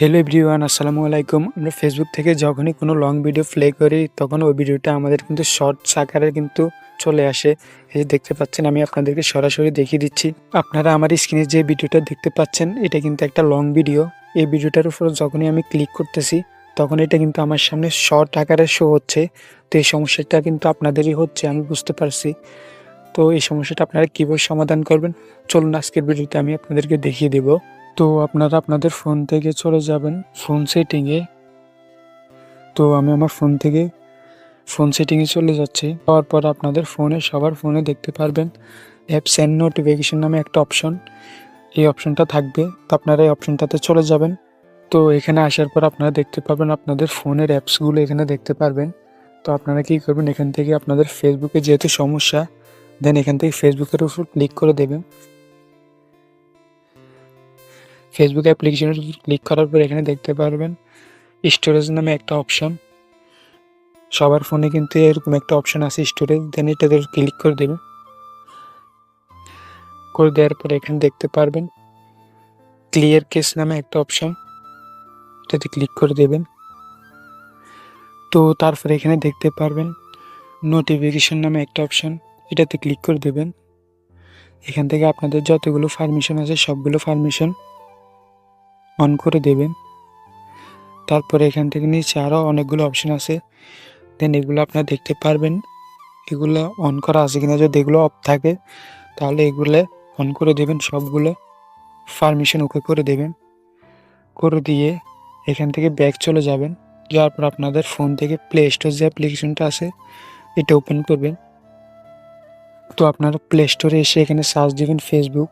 Hello everyone আসসালামু আলাইকুম। আমরা ফেসবুক থেকে যখনই কোনো লং ভিডিও প্লে করি, তখন ওই ভিডিওটা আমাদের কিন্তু শর্টস আকারে কিন্তু চলে আসে। এই দেখতে পাচ্ছেন, আমি আপনাদেরকে সরাসরি দেখিয়ে দিচ্ছি। আপনারা আমার স্ক্রিনে যে ভিডিওটা দেখতে পাচ্ছেন, এটা কিন্তু একটা লং ভিডিও এই ভিডিওটার উপর যখনই আমি ক্লিক করতেছি, তখন এটা কিন্তু আমার সামনে শর্ট আকারে শো হচ্ছে। তো এই সমস্যাটা কিন্তু আপনাদেরই হচ্ছে, আমি বুঝতে পারছি। তো এই সমস্যাটা আপনারা কীভাবে সমাধান করবেন? চলুন আজকের ভিডিওতে আমি আপনাদেরকে দেখিয়ে দেবো। তো আপনারা আপনাদের ফোন থেকে চলে যাবেন ফোন সেটিংয়ে তো আমি আমার ফোন থেকে ফোন সেটিংয়ে চলে যাচ্ছি। যাওয়ার পর আপনাদের ফোনে সবার ফোনে দেখতে পারবেন অ্যাপ সেন্ড নোটিফিকেশন নামে একটা অপশন এই অপশনটা থাকবে, তো আপনারা এই অপশনটাতে চলে যাবেন। তো এখানে আসার পর আপনারা দেখতে পাবেন আপনাদের ফোনের অ্যাপসগুলো এখানে দেখতে পারবেন। তো আপনারা কী করবেন, এখান থেকে আপনাদের ফেসবুকে যেহেতু সমস্যা দেন এখান থেকে ফেসবুকের উপর ক্লিক করে দেবেন। ফেসবুক অ্যাপ্লিকেশনের ক্লিক করার পর এখানে দেখতে পারবেন স্টোরেজ নামে একটা অপশান সবার ফোনে কিন্তু এরকম একটা অপশান আছে স্টোরেজ দেন এটাতে ক্লিক করে দেবেন করে দেওয়ার পর এখানে দেখতে পারবেন ক্লিয়ার কেস নামে একটা অপশান এটাতে ক্লিক করে দেবেন। তো তারপরে এখানে দেখতে পারবেন নোটিফিকেশন নামে একটা অপশান এটাতে ক্লিক করে দেবেন। এখান থেকে আপনাদের যতগুলো পারমিশন আছে সবগুলো পারমিশন অন করে দেবেন তারপরে এখান থেকে নিচে আরও অনেকগুলো অপশন আছে। দেন এগুলো আপনারা দেখতে পারবেন। এগুলো অন করা আছে কিনা যদি এগুলো অফ থাকে, তাহলে এগুলো অন করে দেবেন, সবগুলো পারমিশন ওকে করে দেবেন। করে দিয়ে এখান থেকে ব্যাক চলে যাবেন। যাওয়ার পর আপনাদের ফোন থেকে প্লে স্টোর যে অ্যাপ্লিকেশনটা আছে, এটা ওপেন করবেন। তো আপনারা প্লে স্টোরে এসে এখানে সার্চ দিবেন ফেসবুক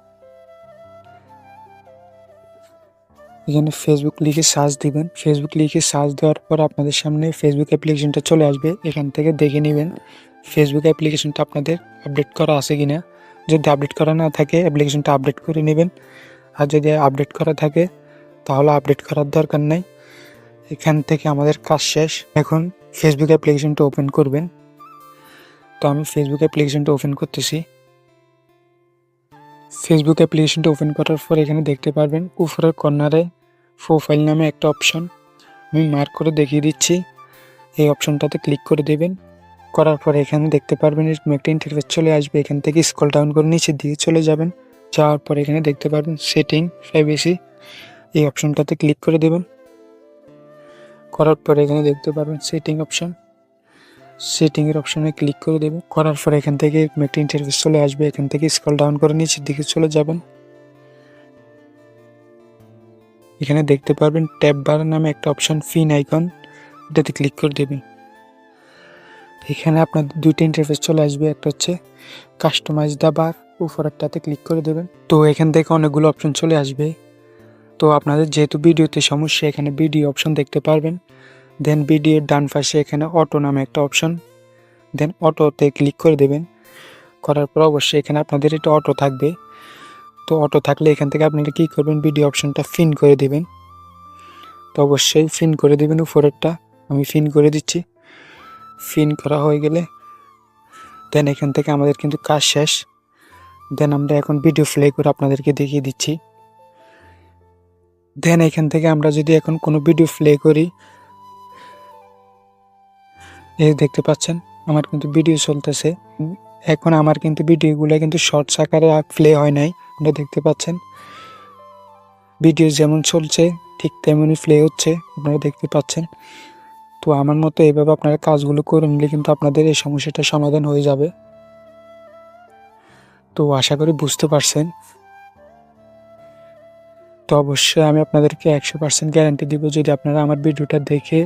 এখানে ফেসবুক লিখে সার্চ দিবেন। ফেসবুক লিখে সার্চ দেওয়ার পর আপনাদের সামনে ফেসবুক অ্যাপ্লিকেশনটা চলে আসবে। এখান থেকে দেখে নেবেন ফেসবুক অ্যাপ্লিকেশনটা আপনাদের আপডেট করা আছে কি না যদি আপডেট করা না থাকে অ্যাপ্লিকেশনটা আপডেট করে নেবেন। আর যদি আপডেট করা থাকে, তাহলে আপডেট করার দরকার নাই। এখান থেকে আমাদের কাজ শেষ। এখন ফেসবুক অ্যাপ্লিকেশনটা ওপেন করবেন। তো আমি ফেসবুক অ্যাপ্লিকেশনটা ওপেন করতেছি। ফেসবুক অ্যাপ্লিকেশনটা ওপেন করার পর এখানে দেখতে পারবেন, উপরের কর্নারে প্রোফাইল নামে একটা অপশন আমি মার্ক করে দেখিয়ে দিচ্ছি। এই অপশনটাতে ক্লিক করে দেবেন। করার পর এখানে দেখতে পারবেন এরকম একটা ইন্টারফেস চলে আসবে। এখান থেকে স্ক্রল ডাউন করে নিচের দিকে চলে যাবেন। যাওয়ার পর এখানে দেখতে পারবেন সেটিং প্রাইভেসি এই অপশনটাতে ক্লিক করে দেবেন। করার পর এখানে দেখতে পারবেন সেটিং অপশন সেটিংয়ের অপশনে ক্লিক করে দেবেন। করার পর এখান থেকে একটা ইন্টারফেস চলে আসবে। এখান থেকে স্ক্রল ডাউন করে নিচের দিকে চলে যাবেন। এখানে দেখতে পারবেন ট্যাব বার নামে একটা অপশন ফিন আইকন। এটাতে ক্লিক করে দেবেন। এখানে আপনাদের দুইটা ইন্টারফেস চলে আসবে। একটা হচ্ছে কাস্টমাইজ দা বার উপরেরটাতে ক্লিক করে দেবেন। তো এখান থেকে অনেকগুলো অপশন চলে আসবে। তো আপনাদের যেহেতু ভিডিওতে সমস্যা, এখানে ভিডিও অপশন দেখতে পারবেন। দেন ভিডিওর ডান পাশে এখানে অটো নামে একটা অপশন দেন অটোতে ক্লিক করে দেবেন। করার পর অবশ্যই এখানে আপনাদের এটা অটো থাকবে। তো অটো থাকলে এখান থেকে আপনারা কী করবেন? ভিডিও অপশনটা ফিন করে দেবেন। তো অবশ্যই ফিন করে দেবেন উপরেরটা। আমি ফিন করে দিচ্ছি। ফিন করা হয়ে গেলে দেন এখান থেকে আমাদের কিন্তু কাজ শেষ। দেন আমরা এখন ভিডিও প্লে করে আপনাদেরকে দেখিয়ে দিচ্ছি। দেন এখান থেকে আমরা যদি এখন কোনো ভিডিও প্লে করি, এই দেখতে পাচ্ছেন, আমার কিন্তু ভিডিও চলতেছে। এখন আমার কিন্তু ভিডিওগুলো কিন্তু শর্টস আকারে প্লে হয় নাই। আপনারা দেখতে পাচ্ছেন। ভিডিও যেমন চলছে, ঠিক তেমনই প্লে হচ্ছে, আপনারা দেখতে পাচ্ছেন। তো আমার মতো এইভাবে আপনারা কাজগুলো করে নিলে কিন্তু আপনাদের এই সমস্যাটা সমাধান হয়ে যাবে। তো আশা করি বুঝতে পারছেন। তো অবশ্যই আমি আপনাদেরকে একশো পার্সেন্ট গ্যারান্টি দিব, যদি আপনারা আমার ভিডিওটা দেখে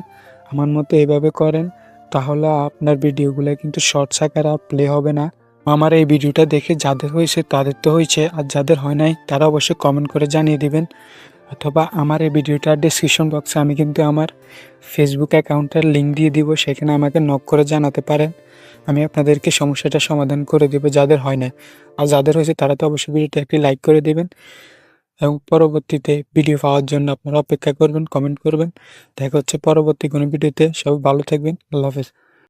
আমার মতো এভাবে করেন, তাহলে আপনার ভিডিওগুলো কিন্তু শর্টস আকারে প্লে হবে না। আমার এই ভিডিওটা দেখে যাদের হয়েছে তাদের তো হয়েছে, আর যাদের হয় নাই তারা অবশ্যই কমেন্ট করে জানিয়ে দিবেন। অথবা আমার এই ভিডিওটার ডিসক্রিপশন বক্সে আমি কিন্তু আমার ফেসবুক অ্যাকাউন্টের লিঙ্ক দিয়ে দিব, সেখানে আমাকে নক করে জানাতে পারেন। আমি আপনাদেরকে সমস্যাটা সমাধান করে দেবো যাদের হয় না আর যাদের হয়েছে তারা তো অবশ্যই ভিডিওটা একটি লাইক করে দেবেন। এবং পরবর্তীতে ভিডিও পাওয়ার জন্য আপনারা অপেক্ষা করবেন কমেন্ট করবেন। দেখা হচ্ছে পরবর্তী কোনো ভিডিওতে। সবাই ভালো থাকবেন। আল্লাহ হাফেজ।